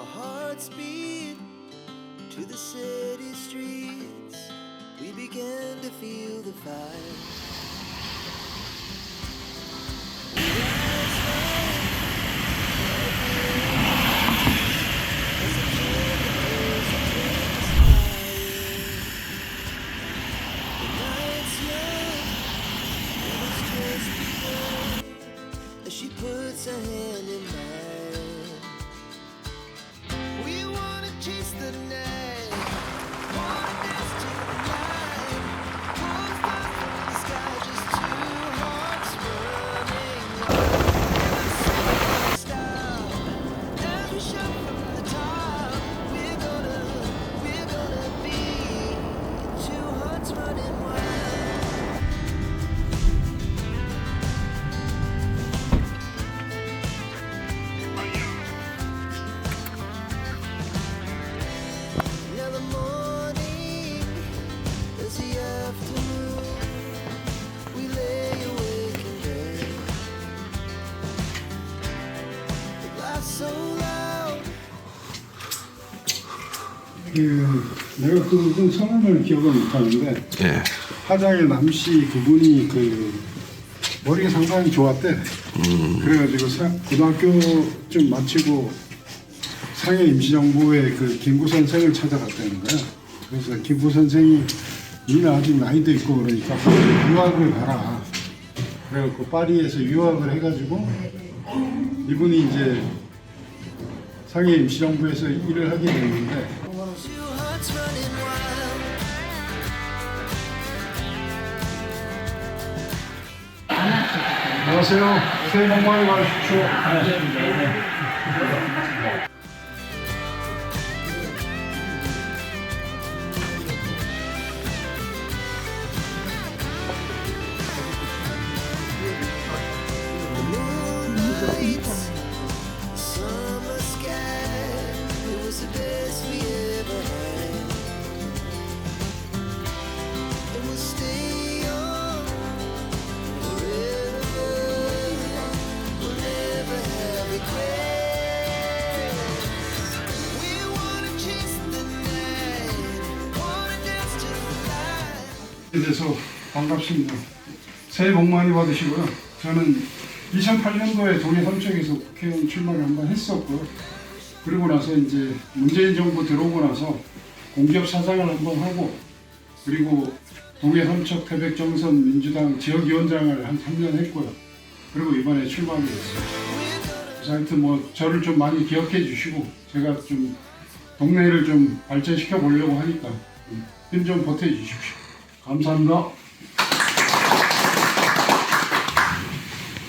Our hearts beat to the city streets. 그 내가 그분 성함을 기억을 못하는데 예. 화장의 남씨 그분이 그 머리가 상당히 좋았대. 그래가지고 사- 고등학교 좀 마치고 상해 임시정부의 그 김구 선생을 찾아갔다는 거야. 그래서 김구 선생이 니는 아직 나이도 있고 그러니까 빨리 유학을 가라. 그래갖고 파리에서 유학을 해가지고 이분이 이제 상해 임시정부에서 일을 하게 wild. 안녕하세요. 새해 복 많이 받으십시오. Moonlights, 돼서 반갑습니다. 새해 복 많이 받으시고요. 저는 2008년도에 동해 삼척에서 국회의원 출마를 한번 했었고요. 그리고 나서 이제 문재인 정부 들어오고 나서 공기업 사장을 한번 하고 그리고 동해 삼척 태백 정선 민주당 지역위원장을 한 3년 했고요. 그리고 이번에 출마하게 됐어요. 그래서 하여튼 뭐 저를 좀 많이 기억해 주시고 제가 좀 동네를 좀 발전시켜 보려고 하니까 힘 좀 보태 주십시오. 감사합니다.